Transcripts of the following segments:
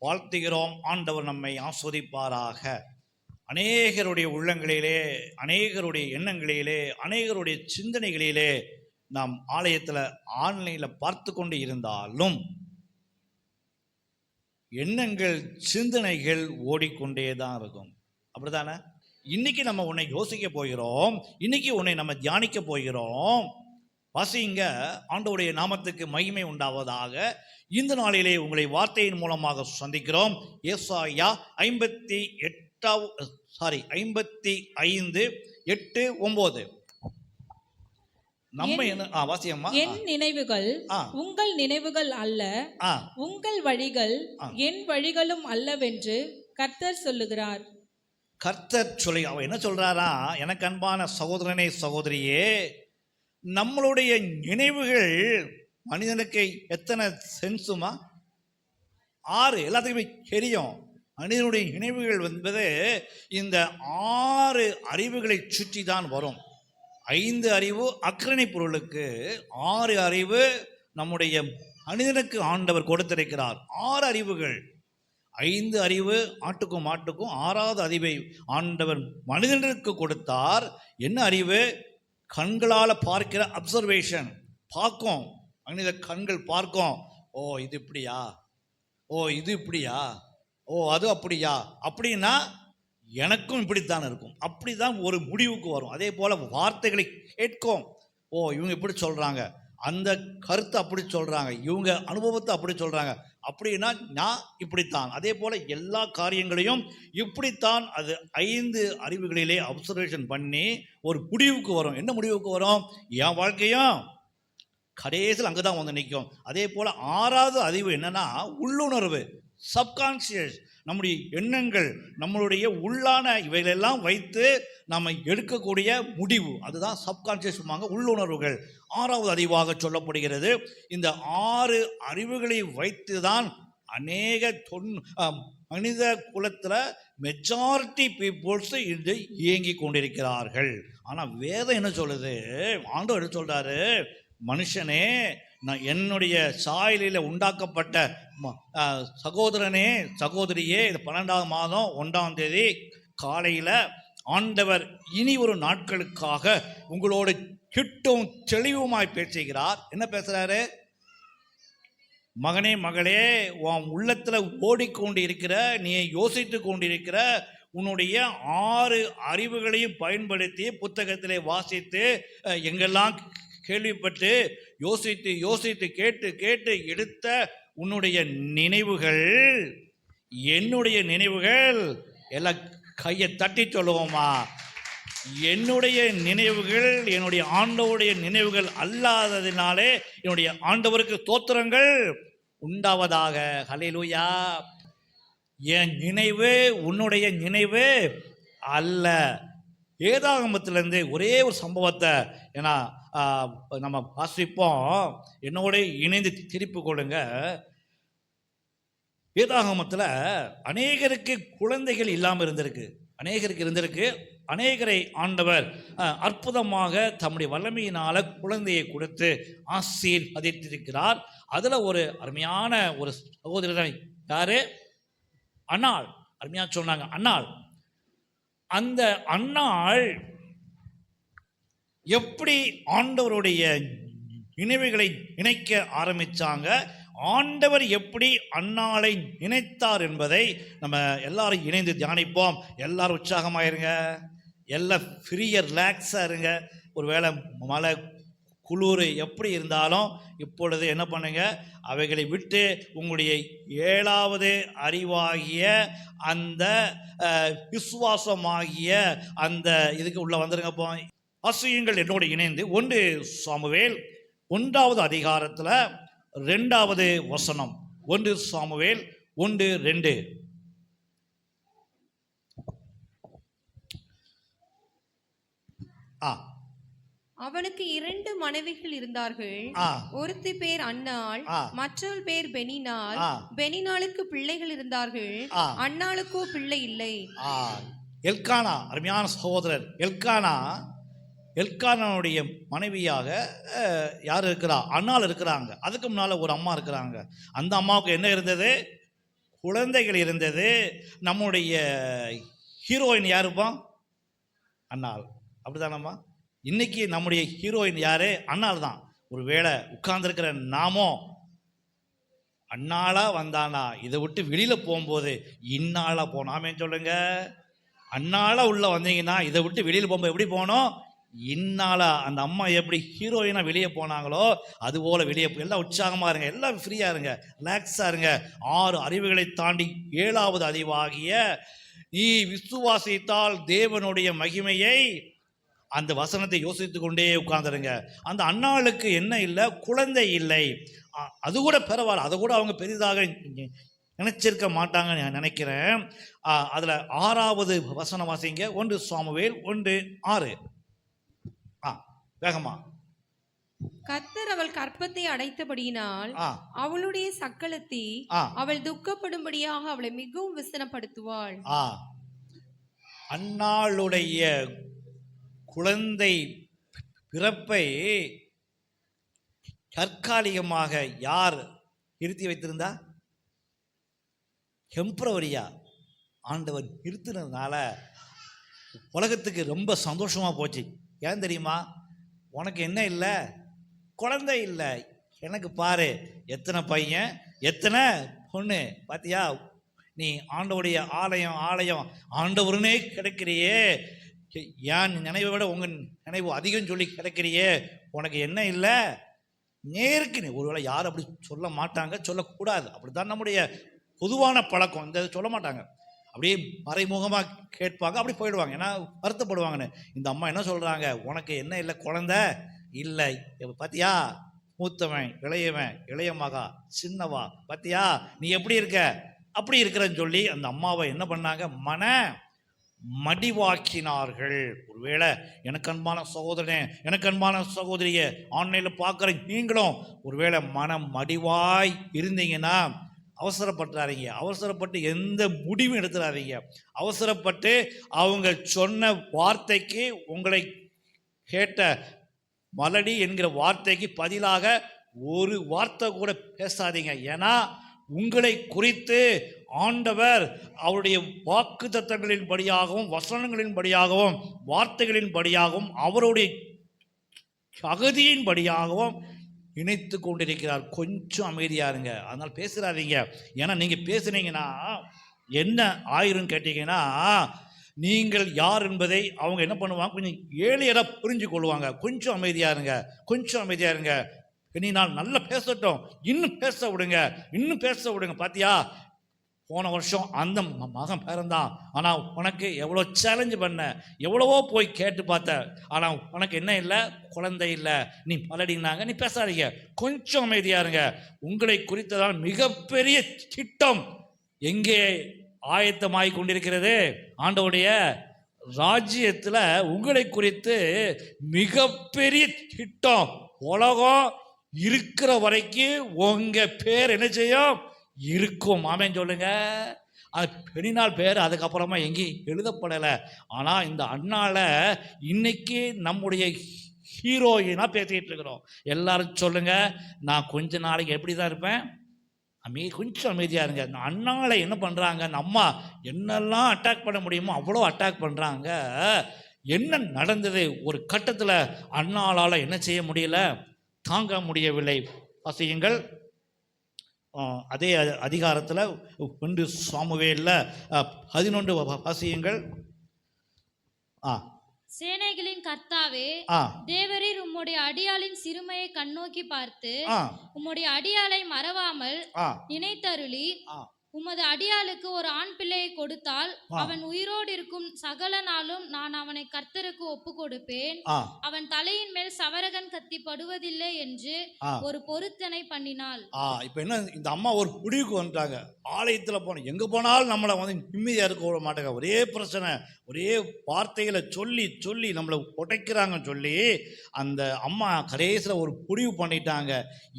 வாழ்த்துகிறோம். ஆண்டவர் நம்மை ஆஸ்வதிப்பாராக. அநேகருடைய உள்ளங்களிலே அநேகருடைய எண்ணங்களிலே அநேகருடைய சிந்தனைகளிலே நாம் ஆலயத்தில் ஆன்லைனில் பார்த்து கொண்டு இருந்தாலும் எண்ணங்கள் சிந்தனைகள் ஓடிக்கொண்டே தான் இருக்கும். அப்படிதானே இன்னைக்கு நம்ம உன்னை யோசிக்க போகிறோம். இன்னைக்கு உன்னை நம்ம தியானிக்க போகிறோம். வாசிங்க ஆண்டவருடைய நாமத்துக்கு மகிமை உண்டாவதாக. இந்த நாளிலே உங்களை வார்த்தையின் மூலமாக சந்திக்கிறோம். ஏசாயா ஐம்பத்தி எட்டாவது சாரி ஐம்பத்தி ஐந்து எட்டு ஒன்பது நம்ம என்ன வாசியம்மா? என் நினைவுகள் உங்கள் நினைவுகள் அல்ல உங்கள் வழிகள். என் வழிகளும் அல்லவென்று கர்த்தர் சொல்லுகிறார். கர்த்தர் சொல்லி அவன் என்ன சொல்றாரா? எனக்கு அன்பான சகோதரனே சகோதரியே நம்மளுடைய நினைவுகள் மனிதனுக்கு எத்தனை சென்ஸுமா ஆறு எல்லாத்துக்குமே தெரியும். மனிதனுடைய நினைவுகள் என்பது இந்த ஆறு அறிவுகளை சுற்றி தான் வரும். ஐந்து அறிவு அக்கரணை பொருளுக்கு ஆறு அறிவு நம்முடைய மனிதனுக்கு ஆண்டவர் கொடுத்திருக்கிறார். ஆறு அறிவுகள். ஐந்து அறிவு ஆட்டுக்கும் மாட்டுக்கும் ஆறாவது அறிவை ஆண்டவர் மனிதனுக்கு கொடுத்தார். என்ன அறிவு? கண்களால் பார்க்கிற அப்சர்வேஷன் பார்க்கும். மனித கண்கள் பார்க்கும். ஓ இது இப்படியா? ஓ இது இப்படியா? ஓ அது அப்படியா? அப்படின்னா எனக்கும் இப்படித்தான் இருக்கும். அப்படிதான் ஒரு முடிவுக்கு வரும். அதே போல் வார்த்தைகளை கேட்கும். ஓ இவங்க இப்படி சொல்கிறாங்க அந்த கருத்தை அப்படி சொல்கிறாங்க இவங்க அனுபவத்தை அப்படி சொல்கிறாங்க அப்படின்னா நான் இப்படித்தான். அதே போல் எல்லா காரியங்களையும் இப்படித்தான் அது ஐந்து அறிவுகளிலே அப்சர்வேஷன் பண்ணி ஒரு முடிவுக்கு வரும். என்ன முடிவுக்கு வரும்? என் வாழ்க்கையும் கடைசியில் அங்கே தான் வந்து நிற்கும் அதே போல் ஆறாவது அறிவு என்னன்னா உள்ளுணர்வு சப்கான்சியஸ் நம்முடைய எண்ணங்கள் நம்மளுடைய உள்ளான இவைகளெல்லாம் வைத்து நம்ம எடுக்கக்கூடிய முடிவு. அதுதான் சப்கான்சியஸ் உள்ளுணர்வுகள். ஆறாவது அறிவாக சொல்லப்படுகிறது இந்த ஆறு அறிவுகளை வைத்து தான் அநேக தொன் மனித குலத்தில் மெஜாரிட்டி பீப்புள்ஸ் இன்று இயங்கி கொண்டிருக்கிறார்கள். ஆனால் வேதம் என்ன சொல்லுது? ஆண்டவர் என்ன சொல்கிறாரு மனுஷனே நான் என்னுடைய சாயலில் உண்டாக்கப்பட்ட ம- சகோதரனே சகோதரியே இது பன்னெண்டாவது மாதம் ஒன்றாம் தேதி காலையில் ஆண்டவர் இனி ஒரு நாட்களுக்காக உங்களோடு கிட்டும் தெளிவுமாய் பேசுகிறார். என்ன பேசுகிறாரு மகனே மகளே உன் உள்ளத்தில் ஓடிக்கொண்டு இருக்கிற நீ யோசித்து கொண்டிருக்கிற உன்னுடைய ஆறு அறிவுகளையும் பயன்படுத்தி புத்தகத்திலே வாசித்து எங்கெல்லாம் கேள்விப்பட்டு யோசித்து யோசித்து கேட்டு கேட்டு எடுத்த உன்னுடைய நினைவுகள் என்னுடைய நினைவுகள் எல்லாம் கையை தட்டி சொல்லுவோமா? என்னுடைய நினைவுகள் என்னுடைய ஆண்டவருடைய நினைவுகள் அல்லாததினாலே என்னுடைய ஆண்டவருக்கு தோத்திரங்கள் உண்டாவதாக. ஹalleluya. என் நினைவு உன்னுடைய நினைவு அல்ல. ஏதாகமத்திலேருந்து ஒரே ஒரு சம்பவத்தை ஏன்னா நம்ம வாசிப்போம். என்னோட இணைந்து திருப்பி கொள்ளுங்க. வேதாகமத்தில் அநேகருக்கு குழந்தைகள் இல்லாமல் இருந்திருக்கு. அநேகருக்கு இருந்திருக்கு. அநேகரை ஆண்டவர் அற்புதமாக தம்முடைய வல்லமையினால் குழந்தையை கொடுத்து ஆசீர்வதித்திருக்கிறார். அதில் ஒரு அருமையான ஒரு சகோதரர் யாரு? அண்ணாள் அருமையாக சொன்னாங்க. அன்னாள். அந்த அண்ணாள் எப்படி ஆண்டவருடைய நினைவுகளை இணைக்க ஆரம்பிச்சாங்க? ஆண்டவர் எப்படி அன்னாளை நினைத்தார் என்பதை நம்ம எல்லாரும் இணைந்து தியானிப்போம். எல்லாரும் உற்சாகமாயிருங்க எல்லாம் ஃப்ரீயாக ரிலாக்ஸாக இருங்க. ஒருவேளை மழை குளிர் எப்படி இருந்தாலும் இப்பொழுது என்ன பண்ணுங்க? அவைகளை விட்டு உங்களுடைய ஏழாவது அறிவாகிய அந்த விசுவாசமாகிய அந்த இதுக்கு உள்ளே வந்துருங்கப்போ. போ வாசியுங்கள் என்னோடு இணைந்து. ஒன்று சாமுவேல் ஒன்றாவது அதிகாரத்தில் ரெண்டாவது வசனம். ஒன்று சாமுவேல் ஒன்று ரெண்டு. ஆ. அவனுக்கு இரண்டு மனைவிகள் இருந்தார்கள். ஒருத்தி பேர் அன்னாள் ஆ. மற்றவள் பேர் பெனினாள் ஆ. பெனினாளுக்கு பிள்ளைகள் இருந்தார்கள். அன்னாளுக்கோ பிள்ளை இல்லை. எல்கானா அருமையான சகோதரர். எல்கானா எல்கானாவுடைய மனைவியாக யார் இருக்கிறா? அண்ணாள் இருக்கிறாங்க. அதுக்கு முன்னால் ஒரு அம்மா இருக்கிறாங்க. அந்த அம்மாவுக்கு என்ன இருந்தது? குழந்தைகள் இருந்தது. நம்முடைய ஹீரோயின் யாருப்பா? அண்ணாள். அப்படிதானம்மா இன்னைக்கு நம்முடைய ஹீரோயின் யாரு? அண்ணாள் தான். ஒரு வேளை உட்கார்ந்துருக்கிற நாமோ அண்ணாளா வந்தானா? இதை விட்டு வெளியில் போகும்போது இன்னாளா போனாமே சொல்லுங்க. அண்ணாளா உள்ள வந்தீங்கன்னா இதை விட்டு வெளியில் போகும்போது எப்படி போனோம்? இன்னாளா அந்த அம்மா எப்படி ஹீரோயினா வெளியே போனாங்களோ அது போல வெளியே போ- எல்லாம் உற்சாகமா இருங்க எல்லாம் ஃப்ரீயா இருங்க ரிலாக்ஸா இருங்க. ஆறு அறிவுகளை தாண்டி ஏழாவது அறிவாகிய நீ விசுவாசித்தால் தேவனுடைய மகிமையை அந்த வசனத்தை யோசித்து கொண்டே உட்கார்ந்துருங்க. அந்த அண்ணாளுக்கு என்ன இல்லை? குழந்தை இல்லை. அது கூட பரவாயில்ல. அதை கூட அவங்க பெரிதாக நினச்சிருக்க நினைச்சிருக்க மாட்டாங்கன்னு நான் நினைக்கிறேன். அதில் ஆறாவது வசனம் வாசிங்க. ஒன்று சாமுவேல் ஒன்று ஆறு. வேகமா. கர்த்தர் அவள் கற்பத்தை அடைத்தபடியினால் அவளுடைய சக்களத்தி அவள் துக்கப்படும்படியாக அவளை மிகவும் விசனப்படுத்துவாள். அன்னாளுடைய குழந்தை பிறப்பை தற்காலிகமாக யார் நிறுத்தி வைத்திருந்தா? டெம்பரவரியா ஆண்டவர் நிறுத்தினதுனால உலகத்துக்கு ரொம்ப சந்தோஷமா போச்சு. ஏன் தெரியுமா? உனக்கு என்ன இல்லை? குழந்தை இல்லை. எனக்கு பாரு எத்தனை பையன் எத்தனை பொண்ணு. பார்த்தியா நீ ஆண்டவருடைய ஆலயம் ஆலயம் ஆண்டவருனே கிடைக்கிறியே. ஏன் நினைவை விட உங்கள் நினைவு அதிகம் சொல்லி கிடைக்கிறியே? உனக்கு என்ன இல்லை? நேருக்கு நீ ஒருவேளை யாரும் அப்படி சொல்ல மாட்டாங்க சொல்லக்கூடாது. அப்படித்தான் நம்முடைய பொதுவான பழக்கம். இந்த சொல்ல மாட்டாங்க. அப்படியே மறைமுகமாக கேட்பாங்க. அப்படி போயிடுவாங்க. ஏன்னா வருத்தப்படுவாங்கன்னு. இந்த அம்மா என்ன சொல்கிறாங்க உனக்கு என்ன இல்லை? குழந்த? இல்லை. பார்த்தியா மூத்தவன் இளையவன் இளைய மகா சின்னவா பார்த்தியா நீ எப்படி இருக்க? அப்படி இருக்கிறன்னு சொல்லி அந்த அம்மாவை என்ன பண்ணாங்க? மன மடிவாக்கினார்கள். ஒருவேளை எனக்கு அன்பான சகோதரனே எனக்கு அன்பான சகோதரியே ஆன்லைனில் பார்க்குற நீங்களும் ஒருவேளை மன மடிவாய் இருந்தீங்கன்னா அவசரப்பட்டுறாதீங்க. அவசரப்பட்டு எந்த முடிவும் எடுத்துடாதீங்க அவசரப்பட்டு அவங்க சொன்ன வார்த்தைக்கு உங்களை கேட்ட மலடி என்கிற வார்த்தைக்கு பதிலாக ஒரு வார்த்தை கூட பேசாதீங்க. ஏன்னா உங்களை குறித்து ஆண்டவர் அவருடைய வாக்கு தத்தங்களின் படியாகவும் வசனங்களின் படியாகவும் வார்த்தைகளின் படியாகவும் அவருடைய தகுதியின் படியாகவும் இணைத்து கொண்டிருக்கிறார். கொஞ்சம் அமைதியாக இருங்க. அதனால் பேசுகிறாதீங்க ஏன்னா நீங்கள் பேசுனீங்கன்னா என்ன ஆயிரும் கேட்டீங்கன்னா நீங்கள் யார் என்பதை அவங்க என்ன பண்ணுவாங்க? கொஞ்சம் ஏழையராக புரிஞ்சு கொள்வாங்க. கொஞ்சம் அமைதியாக இருங்க. கொஞ்சம் அமைதியா இருங்க. இனி நான் நல்லா பேசட்டும். இன்னும் பேச விடுங்க. இன்னும் பேச விடுங்க. பாத்தியா? போன வருஷம் அந்த மகன் பிறந்தான். ஆனால் உனக்கு எவ்வளோ சேலஞ்சு பண்ண எவ்வளவோ போய் கேட்டு பார்த்த ஆனால் உனக்கு என்ன இல்லை? குழந்தை இல்லை. நீ பலடினாங்க நீ பேசாதீங்க. கொஞ்சம் அமைதியா இருங்க. உங்களை குறித்ததால் மிகப்பெரிய திட்டம் எங்கே ஆயத்தமாகி கொண்டிருக்கிறது? ஆண்டவுடைய ராஜ்யத்தில் உங்களை குறித்து மிகப்பெரிய திட்டம். உலகம் இருக்கிற வரைக்கும் உங்கள் பேர் என்ன செய்யும்? இருக்கும். ஆமேன் சொல்லுங்க. அது பெரிநாள் பேர் அதுக்கப்புறமா எங்கேயும் எழுதப்படலை. ஆனால் இந்த அண்ணால இன்னைக்கு நம்முடைய ஹீரோயினாக பேசிக்கிட்டு இருக்கிறோம். எல்லாரும் சொல்லுங்க. நான் கொஞ்ச நாளைக்கு எப்படி தான் இருப்பேன்? அமை கொஞ்சம் அமைதியாக இருங்க. இந்த அண்ணாளை என்ன பண்ணுறாங்க அம்மா என்னெல்லாம் அட்டாக் பண்ண முடியுமோ அவ்வளோ அட்டாக் பண்ணுறாங்க என்ன நடந்தது? ஒரு கட்டத்தில் அண்ணாளால் என்ன செய்ய முடியல? தாங்க முடியவில்லை. வாசியுங்கள் அதே அதிகாரத்தில் ஒன்று சாமுவேலில் பதினொன்று வாசியுங்கள். ஆ. சேனைகளின் கர்த்தாவே தேவரீர் உம்முடைய அடியாளின் சிறுமையை கண்ணோக்கி பார்த்து உம்முடைய அடியாளை மறவாமல் நினைத்தருளி. உமது அடியாளுக்கு ஒரு ஆண் பிள்ளையை கொடுத்தால். அவன் உயிரோடு இருக்கும் சகல நாளும் நான் அவனை கர்த்தருக்கு ஒப்பு கொடுப்பேன் அவன் தலையின் சவரகன் கத்தி படுவதில்லை என்று. ஒரு பொருத்தனை பண்ணினாள். ஆ இப்போ என்ன இந்த அம்மா ஒரு முடிவுக்கு வந்துட்டாங்க. ஆலயத்தில் போனோம் எங்கே போனாலும் நம்மளை வந்து நிம்மதியாக இருக்க விட மாட்டாங்க. ஒரே பிரச்சனை ஒரே வார்த்தைகளை சொல்லி சொல்லி நம்மளை உடைக்கிறாங்கன்னு சொல்லி அந்த அம்மா கடைசியில் ஒரு முடிவு பண்ணிட்டாங்க.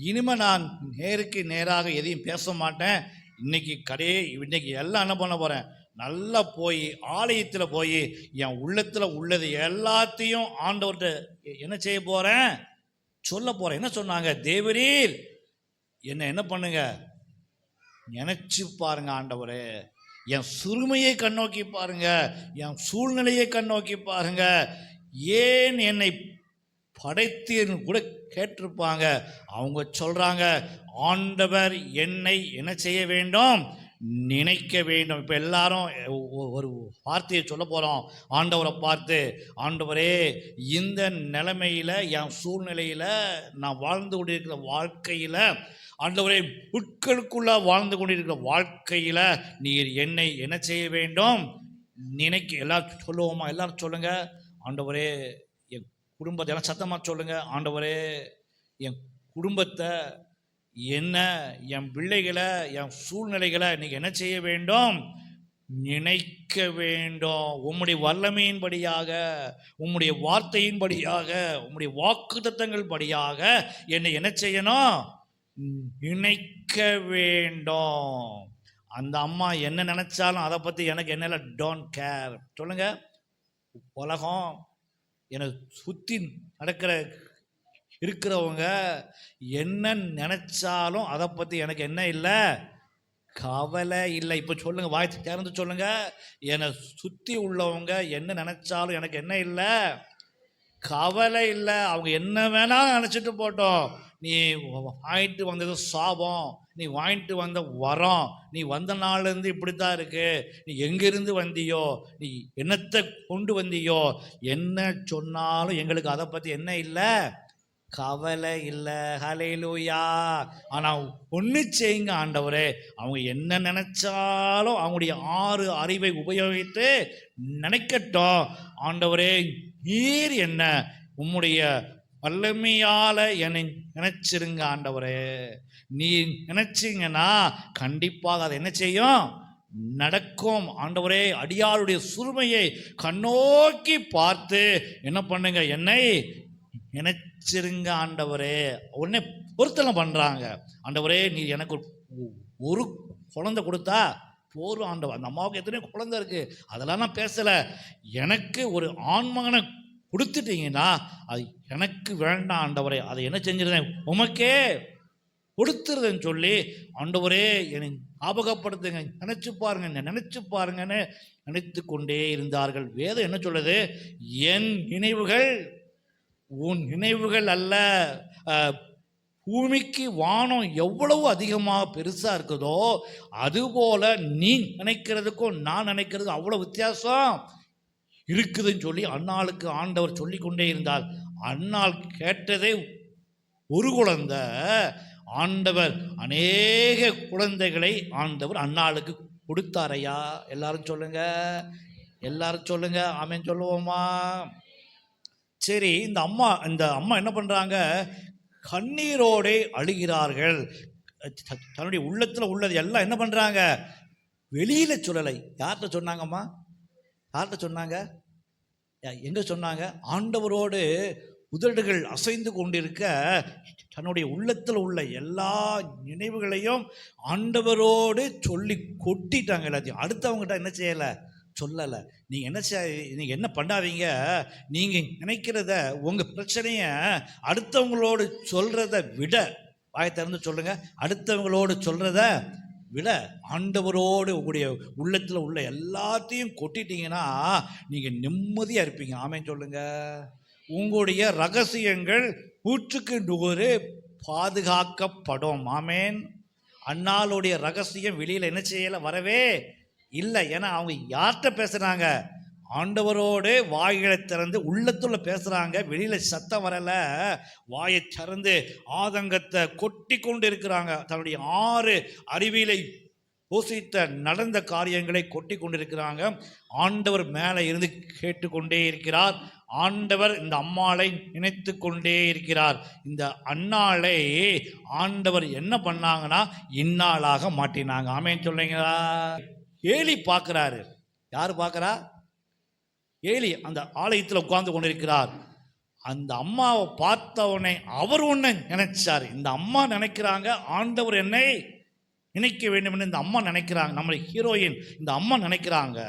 இனிமே நான் நேருக்கு நேராக எதையும் பேச மாட்டேன். இன்னைக்கு கடே இன்னைக்கு எல்லாம் என்ன பண்ண போகிறேன் நல்லா போய் ஆலயத்தில் போய் என் உள்ளத்தில் உள்ளது எல்லாத்தையும் ஆண்டவர்கிட்ட என்ன செய்ய போகிறேன் சொல்ல போகிறேன் என்ன சொன்னாங்க? தேவரீர் என்ன என்ன பண்ணுங்க? நினச்சி பாருங்க ஆண்டவரே. என் சுருமையை கண்ணோக்கி பாருங்க. என் சூழ்நிலையை கண்ணோக்கி பாருங்க. ஏன் என்னை படைத்தீர்னு கூட கேட்டிருப்பாங்க. அவங்க சொல்கிறாங்க ஆண்டவர் என்னை என்ன செய்ய வேண்டும்? நினைக்க வேண்டும். இப்போ எல்லாரும் ஒரு வார்த்தையை சொல்ல போகிறோம் ஆண்டவரை பார்த்து ஆண்டவரே இந்த நிலைமையில் என் சூழ்நிலையில் நான் வாழ்ந்து கொண்டிருக்கிற வாழ்க்கையில் ஆண்டவரே புட்களுக்குள்ளே வாழ்ந்து கொண்டிருக்கிற வாழ்க்கையில் நீர் என்னை என்ன செய்ய வேண்டும்? நினைக்க எல்லாரும் சொல்லுவோமா? எல்லாரும் சொல்லுங்கள் ஆண்டவரே என் குடும்பத்தை எல்லாம் சத்தமாக சொல்லுங்கள் ஆண்டவரே என் குடும்பத்தை என்ன என் பிள்ளைகளை என் சூழ்நிலைகளை இன்றைக்கி என்ன செய்ய வேண்டும்? நினைக்க வேண்டும். உம்முடைய வல்லமையின்படியாக உம்முடைய வார்த்தையின்படியாக உம்முடைய வாக்குத்தத்தங்கள் படியாக என்னை என்ன செய்யணும்? நினைக்க வேண்டும். அந்த அம்மா என்ன நினைச்சாலும் அதை பற்றி எனக்கு என்ன டோன்ட் கேர் சொல்லுங்கள் உலகம் என்னை சுற்றி நடக்கிற இருக்கிறவங்க என்ன நினைச்சாலும் அதை பற்றி எனக்கு என்ன இல்லை? கவலை இல்லை. இப்போ சொல்லுங்கள் வாய் திறந்து சொல்லுங்கள் என்னை சுற்றி உள்ளவங்க என்ன நினைச்சாலும் எனக்கு என்ன இல்லை? கவலை இல்லை. அவங்க என்ன வேணாலும் நினச்சிட்டு போட்டோம். நீ வாங்கிட்டு வந்தது சாபம். நீ வாங்கிட்டு வந்த வரம். நீ வந்த நாள்லேருந்து இப்படி தான் இருக்கு. நீ எங்கேருந்து வந்தியோ? நீ என்னத்தை கொண்டு வந்தியோ? என்ன சொன்னாலும் எங்களுக்கு அதை பற்றி என்ன இல்லை? கவலை இல்லை. ஹலையிலூயா ஆனால் ஒன்று செய்யுங்க ஆண்டவரே. அவங்க என்ன நினைச்சாலும் அவங்களுடைய ஆறு அறிவை உபயோகித்து நினைக்கட்டும். ஆண்டவரே நீர் என்ன உம்முடைய வல்லமையால என்னை நினைச்சிருங்க ஆண்டவரே. நீ நினைச்சிங்கன்னா கண்டிப்பாக அதை என்ன செய்யும்? நடக்கும். ஆண்டவரே அடியாளுடைய சுருமையை கண்ணோக்கி பார்த்து என்ன பண்ணுங்க? என்னை நினைச்சிருங்க ஆண்டவரே. உடனே பொருத்தனை பண்ணுறாங்க ஆண்டவரே நீ எனக்கு ஒரு- குழந்தை கொடுத்தா போரும் ஆண்டவர். அந்த அம்மாவுக்கு எத்தனை குழந்தை இருக்குது அதெல்லாம் நான் பேசலை. எனக்கு ஒரு ஆண்மகனை கொடுத்துட்டீங்கன்னா அது எனக்கு வேண்டாம் ஆண்டவரே. அதை என்ன செஞ்சிருந்தேன்? உமக்கே கொடுத்துருதுன்னு சொல்லி ஆண்டவரே என்னை ஞாபகப்படுத்துங்க. நினச்சி பாருங்க. நினச்சி பாருங்கன்னு நினைத்து கொண்டே இருந்தார்கள். வேதம் என்ன சொல்லுது? என் நினைவுகள் உன் நினைவுகள் அல்ல. பூமிக்கு வானம் எவ்வளவு அதிகமாக பெருசாக இருக்குதோ அதுபோல் நீ நினைக்கிறதுக்கும் நான் நினைக்கிறதுக்கும் அவ்வளோ வித்தியாசம் இருக்குதுன்னு சொல்லி அன்னாளுக்கு ஆண்டவர் சொல்லி கொண்டே இருந்தால் அண்ணாள் கேட்டதே ஒரு குழந்தை ஆண்டவர் அநேக குழந்தைகளை ஆண்டவர் அன்னாளுக்கு கொடுத்தாரையா எல்லாரும் சொல்லுங்க. எல்லாரும் சொல்லுங்க. ஆமேன் சொல்லுவோமா? சரி இந்த அம்மா இந்த அம்மா என்ன பண்ணுறாங்க கண்ணீரோடே அழுகிறார்கள். தன்னுடைய உள்ளத்தில் உள்ளது எல்லாம் என்ன பண்ணுறாங்க வெளியில் சொல்லலை யார்கிட்ட சொன்னாங்கம்மா? யார்கிட்ட சொன்னாங்க? யா- சொன்னாங்க? ஆண்டவரோடு உதடுகள் அசைந்து கொண்டிருக்க தன்னுடைய உள்ளத்தில் உள்ள எல்லா நினைவுகளையும் ஆண்டவரோடு சொல்லி கொட்டிட்டாங்க எல்லாத்தையும். அடுத்தவங்ககிட்ட என்ன செய்யலை? சொல்லலை. நீங்கள் என்ன செய் நீங்கள் என்ன பண்ணாதீங்க. நீங்கள் நினைக்கிறத உங்கள் பிரச்சனையை அடுத்தவங்களோடு சொல்கிறத விட வாயை திறந்து சொல்லுங்கள் அடுத்தவங்களோடு சொல்கிறத விட ஆண்டவரோடு உங்களுடைய உள்ளத்தில் உள்ள எல்லாத்தையும் கொட்டிட்டீங்கன்னா நீங்கள் நிம்மதியாக இருப்பீங்க. ஆமேன்னு சொல்லுங்கள் உங்களுடைய ரகசியங்கள் ஊற்றுக்கு நுகரு பாதுகாக்கப்படும். ஆமேன். அண்ணாளுடைய ரகசியம் வெளியில் என்ன செய்யலை? வரவே இல்லை ஏன்னா அவங்க யார்கிட்ட பேசுகிறாங்க ஆண்டவரோடு வாய்களை திறந்து உள்ளத்துள்ள பேசுகிறாங்க வெளியில் சத்தம் வரலை. வாயை திறந்து ஆதங்கத்தை கொட்டி கொண்டு இருக்கிறாங்க தன்னுடைய ஆறு அறிவியலை பூசித்த நடந்த காரியங்களை கொட்டி கொண்டிருக்கிறாங்க. ஆண்டவர் மேலே இருந்து கேட்டுக்கொண்டே இருக்கிறார். ஆண்டவர் இந்த அம்மாளை நினைத்து கொண்டே இருக்கிறார். இந்த அண்ணாளை ஆண்டவர் என்ன பண்ணாங்கன்னா இந்நாளாக மாட்டினாங்க ஆமேன்னு சொல்லுங்களா? ஏலி பார்க்குறாரு. யார் பார்க்குறா? ஏலி அந்த ஆலயத்தில் உட்கார்ந்து கொண்டிருக்கிறார். அந்த அம்மாவை பார்த்தவனை அவர் ஒன்று நினைச்சார். இந்த அம்மா நினைக்கிறாங்க ஆண்டவர் என்னை நினைக்க வேண்டும் என்று இந்த அம்மா நினைக்கிறாங்க. நம்மளை ஹீரோயின் இந்த அம்மா நினைக்கிறாங்க.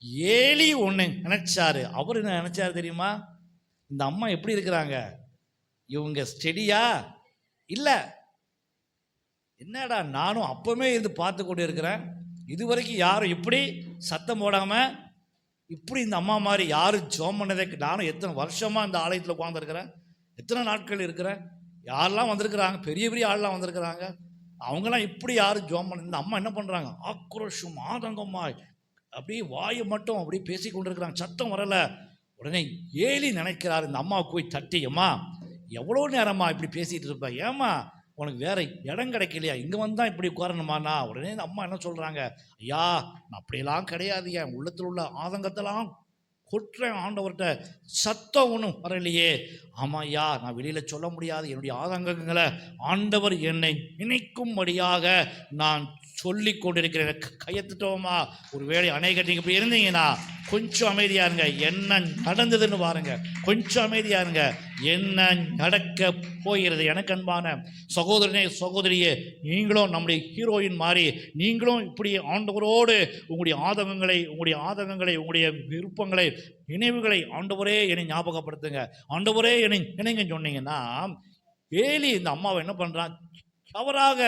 ஏலி ஒன்று நினைச்சாரு. அவர் என்ன நினைச்சாரு தெரியுமா? இந்த அம்மா எப்படி இருக்கிறாங்க? இவங்க ஸ்டெடியா? இல்லை. என்னடா நானும் அப்பவுமே இருந்து பார்த்து கொண்டு இருக்கிறேன் இது வரைக்கும் யாரும் இப்படி சத்தம் போடாமல் இப்படி இந்த அம்மா மாதிரி யாரும் ஜோம் பண்ணதே நானும் எத்தனை வருஷமாக இந்த ஆலயத்தில் உட்காந்துருக்கிறேன் எத்தனை நாட்கள் இருக்கிறேன். யாரெல்லாம் வந்திருக்கிறாங்க? பெரிய பெரிய ஆள்லாம் வந்திருக்கிறாங்க. அவங்களாம் இப்படி யாரும் ஜோம் பண்ண இந்த அம்மா என்ன பண்ணுறாங்க ஆக்ரோஷம் ஆதங்கமாய் அப்படியே வாயை மட்டும் அப்படியே பேசி கொண்டிருக்கிறாங்க. சத்தம் வரலை. உடனே ஏலி நினைக்கிறார் இந்த அம்மாவுக்கு போய் தட்டி அம்மா எவ்வளோ நேரம்மா இப்படி பேசிகிட்டு இருப்பேன் ஏம்மா உனக்கு வேறு இடம் கிடைக்கலையா? இங்கே வந்தால் இப்படி உட்காரணுமாண்ணா உடனே இந்த அம்மா என்ன சொல்கிறாங்க ஐயா நான் அப்படியெல்லாம் கிடையாது. என் உள்ளத்தில் உள்ள ஆதங்கத்தெல்லாம் கொட்டுறேன் ஆண்டவர்கிட்ட. சத்தம் ஒன்றும் வரலையே. ஆமாம் ஐயா நான் வெளியில் சொல்ல முடியாது. என்னுடைய ஆதங்கங்களை ஆண்டவர் என்னை நினைக்கும்படியாக நான் சொல்லி கொண்டிருக்கிற கையத்துட்டோமா ஒரு வேளை அநேகர் நீங்கள் இப்படி இருந்தீங்கன்னா கொஞ்சம் அமைதியாக இருங்க. என்ன நடந்ததுன்னு பாருங்க. கொஞ்சம் அமைதியாக இருங்க. என்ன நடக்க போகிறது? எனக்கு அன்பான சகோதரனே சகோதரியே நீங்களும் நம்முடைய ஹீரோயின் மாதிரி நீங்களும் இப்படி ஆண்டவரோடு உங்களுடைய ஆதங்கங்களை உங்களுடைய ஆதங்கங்களை உங்களுடைய விருப்பங்களை நினைவுகளை ஆண்டவரே என்னை ஞாபகப்படுத்துங்க. ஆண்டவரே என்னை நினைங்கன்னு சொன்னீங்கன்னா ஏலி இந்த அம்மாவை என்ன பண்ணுறான் தவறாக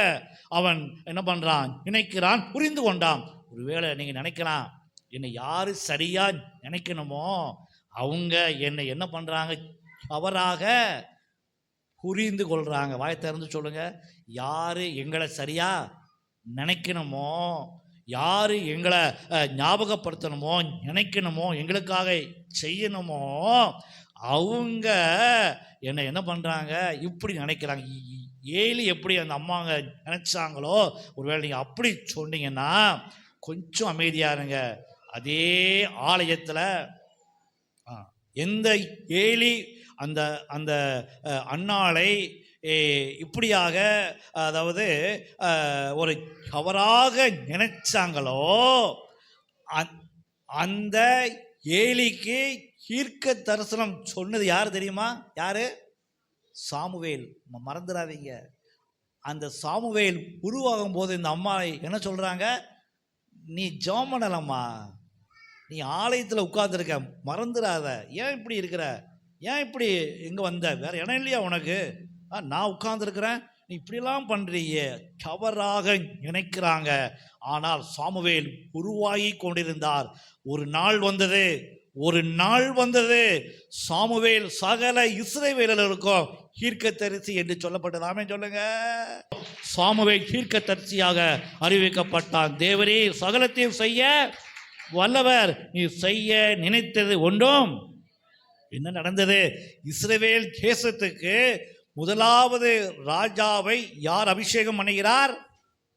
அவன் என்ன பண்ணுறான் நினைக்கிறான் புரிந்து கொண்டான். ஒருவேளை நீங்கள் நினைக்கலாம் என்னை யார் சரியாக நினைக்கணுமோ அவங்க என்னை என்ன பண்ணுறாங்க தவறாக புரிந்து கொள்கிறாங்க வாய் திறந்து சொல்லுங்கள் யார் எங்களை சரியாக நினைக்கணுமோ யார் எங்களை ஞாபகப்படுத்தணுமோ நினைக்கணுமோ எங்களுக்காக செய்யணுமோ அவங்க என்னை என்ன பண்ணுறாங்க இப்படி நினைக்கிறாங்க. ஏலி எப்படி அந்த அம்மாங்க நினச்சாங்களோ ஒருவேளை நீங்கள் அப்படி சொன்னீங்கன்னா கொஞ்சம் அமைதியாக இருங்க. அதே ஆலயத்தில் எந்த ஏலி அந்த அந்த அன்னாளை இப்படியாக அதாவது ஒரு தவறாக நினைச்சாங்களோ அந்- அந்த ஏலிக்கு ஈர்க்க தரிசனம் சொன்னது யார் தெரியுமா? யாரு? சாமுவேல் மறந்துடாதீங்க அந்த சாமுவேல் உருவாகும் போது இந்த அம்மா என்ன சொல்கிறாங்க நீ ஜெபம் பண்ணலம்மா நீ ஆலயத்தில் உட்கார்ந்துருக்க. மறந்துடாத ஏன் இப்படி இருக்கிற? ஏன் இப்படி இங்கே வந்த? வேற இடம் இல்லையா உனக்கு? ஆ, நான் உட்கார்ந்துருக்கிறேன். நீ இப்படிலாம் பண்ணுறியே தவறாக நினைக்கிறாங்க. ஆனால் சாமுவேல் உருவாகி கொண்டிருந்தார். ஒரு நாள் வந்தது. ஒரு நாள் வந்தது சாமுவேல் சகல இஸ்ரவேலருக்கும் தீர்க்கதரிசி என்று சொல்லப்பட்டதாமே சொல்லுங்க. சாமுவேல் தீர்க்கதரிசியாக அறிவிக்கப்பட்டான். தேவரே சகலத்தையும் செய்ய வல்லவர் நீ செய்ய நினைத்தது ஒன்றும். என்ன நடந்தது? இஸ்ரேவேல் தேசத்துக்கு முதலாவது ராஜாவை யார் அபிஷேகம் பண்ணுகிறார்?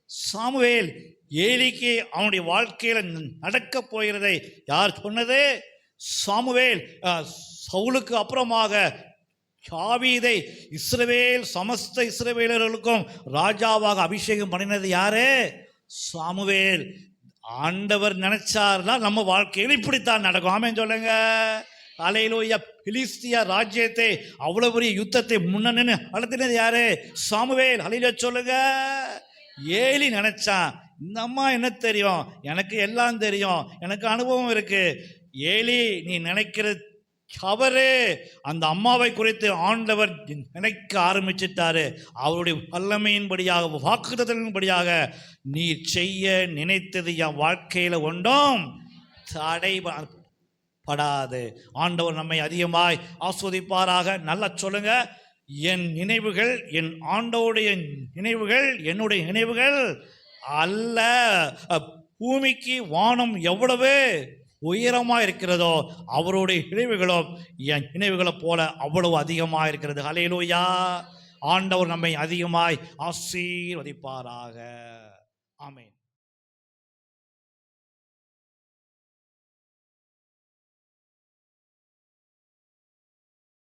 சாமுவேல். ஏலிக்கு அவனுடைய வாழ்க்கையில் நடக்க போகிறதை யார் சொன்னது? சாமுவேல் சவுலுக்கு அப்புறமாக தாவீதை இஸ்ரவேல் சமஸ்த இஸ்ரவேலர்களுக்கும் ராஜாவாக அபிஷேகம் பண்ணினது யாரு? சாமுவேல். ஆண்டவர் நினைச்சார்னா நம்ம வாழ்க்கையில் இப்படித்தான் நடக்கும். ஆமென் சொல்லுங்க. அலையிலோய பிலிஸ்தியா ராஜ்யத்தை அவ்வளவு பெரிய யுத்தத்தை முன்னன்னு நடத்தினது யாரு? சாமுவேல். அலையில சொல்லுங்க. ஏலி நினைச்சான் இந்த அம்மா என்ன தெரியும்? எனக்கு எல்லாம் தெரியும். எனக்கு அனுபவம் இருக்குது ஏலி நீ நினைக்கிற தவறு அந்த அம்மாவை குறித்து ஆண்டவர் நினைக்க ஆரம்பிச்சிட்டாரு. அவருடைய வல்லமையின்படியாக வாக்குதலின்படியாக நீ செய்ய நினைத்தது என் வாழ்க்கையில் ஒன்றும் தடை படாது ஆண்டவர் நம்மை அதிகமாய் ஆஸ்வதிப்பாராக. நல்லா சொல்லுங்க. என் நினைவுகள் என் ஆண்டோடைய நினைவுகள் என்னுடைய நினைவுகள் அல்ல. பூமிக்கு வானம் எவ்வளவு உயரமாக இருக்கிறதோ அவருடைய நினைவுகளும் என் நினைவுகளை போல அவ்வளவு அதிகமாக இருக்கிறது. ஹலையிலோயா ஆண்டவர் நம்மை அதிகமாய் ஆசீர்வதிப்பாராக. ஆமேன்.